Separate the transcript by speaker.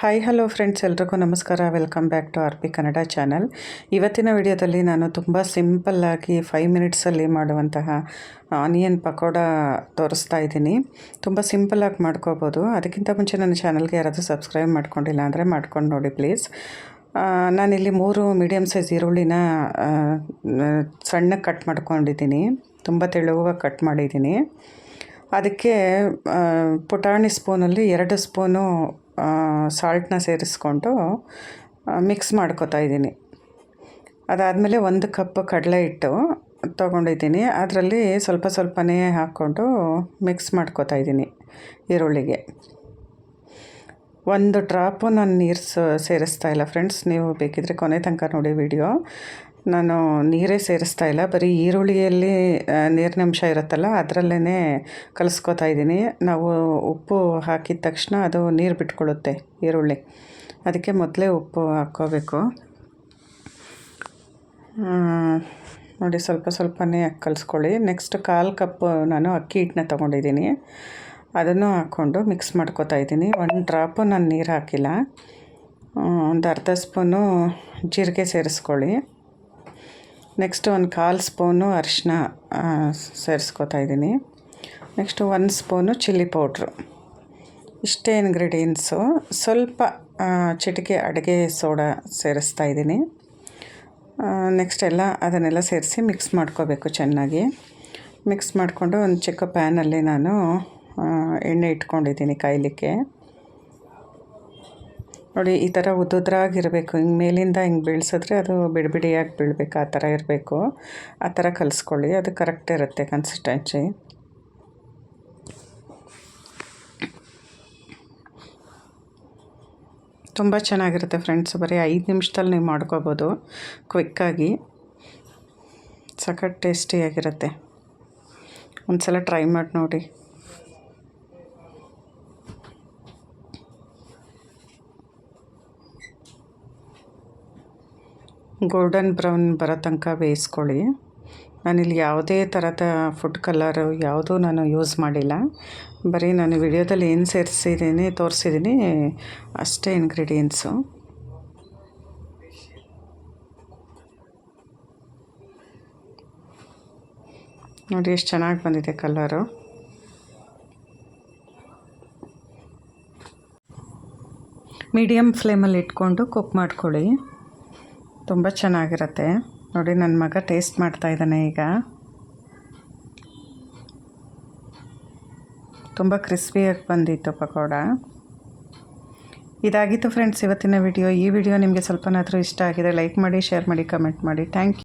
Speaker 1: Hi hello friends ಎಲ್ರಿಗೂ ನಮಸ್ಕಾರ. Welcome back to R P Kannada channel ಇವತ್ತಿನ ವಿಡಿಯೋದಲ್ಲಿ ನಾನು ತುಂಬ ಸಿಂಪಲ್ಲಾಗಿ ಫೈವ್ ಮಿನಿಟ್ಸಲ್ಲಿ ಮಾಡುವಂತಹ ಆನಿಯನ್ ಪಕೋಡ ತೋರಿಸ್ತಾ ಇದ್ದೀನಿ. ತುಂಬ ಸಿಂಪಲ್ಲಾಗಿ ಮಾಡ್ಕೋಬೋದು. ಅದಕ್ಕಿಂತ ಮುಂಚೆ ನನ್ನ ಚಾನಲ್ಗೆ ಯಾರಾದರೂ ಸಬ್ಸ್ಕ್ರೈಬ್ ಮಾಡ್ಕೊಂಡಿಲ್ಲ ಅಂದರೆ ಮಾಡ್ಕೊಂಡು ನೋಡಿ ಪ್ಲೀಸ್ ನಾನಿಲ್ಲಿ ಮೂರು ಮೀಡಿಯಮ್ ಸೈಜ್ ಈರುಳ್ಳಿನ ಸಣ್ಣಗೆ ಕಟ್ ಮಾಡ್ಕೊಂಡಿದ್ದೀನಿ. ತುಂಬ ತೆಳುವಾಗಿ ಕಟ್ ಮಾಡಿದ್ದೀನಿ. ಅದಕ್ಕೆ ಪುಟಾಣಿ ಸ್ಪೂನಲ್ಲಿ ಎರಡು ಸ್ಪೂನು ಸಾಲ್ಟ್ನ ಸೇರಿಸ್ಕೊಂಡು ಮಿಕ್ಸ್ ಮಾಡ್ಕೊತಾ ಇದ್ದೀನಿ. ಅದಾದಮೇಲೆ ಒಂದು ಕಪ್ ಕಡಲೆ ಹಿಟ್ಟು ತೊಗೊಂಡಿದ್ದೀನಿ. ಅದರಲ್ಲಿ ಸ್ವಲ್ಪ ಸ್ವಲ್ಪನೇ ಹಾಕ್ಕೊಂಡು ಮಿಕ್ಸ್ ಮಾಡ್ಕೋತಾ ಇದ್ದೀನಿ ಈರುಳ್ಳಿಗೆ. ಒಂದು ಡ್ರಾಪು ನಾನು ನೀರು ಸೇರಿಸ್ತಾ ಇಲ್ಲ ಫ್ರೆಂಡ್ಸ್. ನೀವು ಬೇಕಿದ್ದರೆ ಕೊನೆ ತನಕ ನೋಡಿ ವಿಡಿಯೋ. ನಾನು ನೀರೇ ಸೇರಿಸ್ತಾ ಇಲ್ಲ. ಬರೀ ಈರುಳ್ಳಿಯಲ್ಲಿ ನೀರಿನಂಶ ಇರುತ್ತಲ್ಲ ಅದರಲ್ಲೇ ಕಲಿಸ್ಕೊತಾ ಇದ್ದೀನಿ. ನಾವು ಉಪ್ಪು ಹಾಕಿದ ತಕ್ಷಣ ಅದು ನೀರು ಬಿಟ್ಕೊಳ್ಳುತ್ತೆ, ಈರುಳ್ಳಿ. ಅದಕ್ಕೆ ಮೊದಲೇ ಉಪ್ಪು ಹಾಕ್ಕೋಬೇಕು. ನೋಡಿ, ಸ್ವಲ್ಪ ಸ್ವಲ್ಪನೇ ಕಲಿಸ್ಕೊಳ್ಳಿ. ನೆಕ್ಸ್ಟ್ ಕಾಲು ಕಪ್ ನಾನು ಅಕ್ಕಿ ಹಿಟ್ಟನ್ನ ತೊಗೊಂಡಿದ್ದೀನಿ. ಅದನ್ನು ಹಾಕ್ಕೊಂಡು ಮಿಕ್ಸ್ ಮಾಡ್ಕೋತಾ ಇದ್ದೀನಿ. ಒಂದು ಡ್ರಾಪು ನಾನು ನೀರು ಹಾಕಿಲ್ಲ. ಒಂದು ಅರ್ಧ ಸ್ಪೂನು ಜೀರಿಗೆ ಸೇರಿಸ್ಕೊಳ್ಳಿ. ನೆಕ್ಸ್ಟ್ ಒಂದು ಕಾಲು ಸ್ಪೂನು ಅರಿಶಿನ ಸೇರಿಸ್ಕೊತಾ ಇದ್ದೀನಿ. ನೆಕ್ಸ್ಟು ಒಂದು ಸ್ಪೂನು ಚಿಲ್ಲಿ ಪೌಡ್ರು. ಇಷ್ಟೇ ಇಂಗ್ರೀಡಿಯೆಂಟ್ಸು ಸ್ವಲ್ಪ ಚಿಟಿಕೆ ಅಡುಗೆ ಸೋಡಾ ಸೇರಿಸ್ತಾ ಇದ್ದೀನಿ. ನೆಕ್ಸ್ಟ್ ಎಲ್ಲ ಅದನ್ನೆಲ್ಲ ಸೇರಿಸಿ ಮಿಕ್ಸ್ ಮಾಡ್ಕೋಬೇಕು ಚೆನ್ನಾಗಿ. ಮಿಕ್ಸ್ ಮಾಡಿಕೊಂಡು ಒಂದು ಚಿಕ್ಕ ಪ್ಯಾನಲ್ಲಿ ನಾನು ಎಣ್ಣೆ ಇಟ್ಕೊಂಡಿದ್ದೀನಿ ಕಾಯಲಿಕ್ಕೆ. ನೋಡಿ, ಈ ಥರ ಉದ್ದುದ್ರಾಗಿರಬೇಕು. ಹಿಂಗೆ ಮೇಲಿಂದ ಹಿಂಗೆ ಬೀಳ್ಸಿದ್ರೆ ಅದು ಬಿಡಿ ಬಿಡಿಯಾಗಿ ಬೀಳಬೇಕು. ಆ ಥರ ಇರಬೇಕು. ಆ ಥರ ಕಲಿಸ್ಕೊಳ್ಳಿ. ಅದು ಕರೆಕ್ಟ್ ಇರುತ್ತೆ ಕನ್ಸಿಸ್ಟೆನ್ಸಿ. ತುಂಬ ಚೆನ್ನಾಗಿರುತ್ತೆ ಫ್ರೆಂಡ್ಸ್. ಬರೀ ಐದು ನಿಮಿಷದಲ್ಲಿ ನೀವು ಮಾಡ್ಕೋಬೋದು. ಕ್ವಿಕ್ಕಾಗಿ ಸಖತ್ ಟೇಸ್ಟಿಯಾಗಿರುತ್ತೆ. ಒಂದು ಸಲ ಟ್ರೈ ಮಾಡಿ ನೋಡಿ ಗೋಲ್ಡನ್ ಬ್ರೌನ್ ಬರೋ ತನಕ ಬೇಯಿಸ್ಕೊಳ್ಳಿ. ನಾನಿಲ್ಲಿ ಯಾವುದೇ ಥರದ ಫುಡ್ ಕಲರು ಯಾವುದೂ ನಾನು ಯೂಸ್ ಮಾಡಿಲ್ಲ. ಬರೀ ನಾನು ವಿಡಿಯೋದಲ್ಲಿ ಏನು ಸೇರಿಸಿದ್ದೀನಿ, ತೋರಿಸಿದ್ದೀನಿ, ಅಷ್ಟೇ ಇನ್ಗ್ರೀಡಿಯೆಂಟ್ಸು ನೋಡಿ ಎಷ್ಟು ಚೆನ್ನಾಗಿ ಬಂದಿದೆ ಕಲರು. ಮೀಡಿಯಮ್ ಫ್ಲೇಮಲ್ಲಿ ಇಟ್ಕೊಂಡು ಕುಕ್ ಮಾಡ್ಕೊಳ್ಳಿ. ತುಂಬ ಚೆನ್ನಾಗಿರುತ್ತೆ. ನೋಡಿ ನನ್ನ ಮಗ ಟೇಸ್ಟ್ ಮಾಡ್ತಾ ಇದ್ದಾನೆ ಈಗ. ತುಂಬ ಕ್ರಿಸ್ಪಿಯಾಗಿ ಬಂದಿತ್ತು ಪಕೋಡ. ಇದಾಗಿತ್ತು ಫ್ರೆಂಡ್ಸ್ ಇವತ್ತಿನ ವಿಡಿಯೋ ಈ ವಿಡಿಯೋ ನಿಮಗೆ ಸ್ವಲ್ಪನಾದರೂ ಇಷ್ಟ ಆಗಿದೆ ಲೈಕ್ ಮಾಡಿ ಶೇರ್ ಮಾಡಿ ಕಮೆಂಟ್ ಮಾಡಿ. Thank you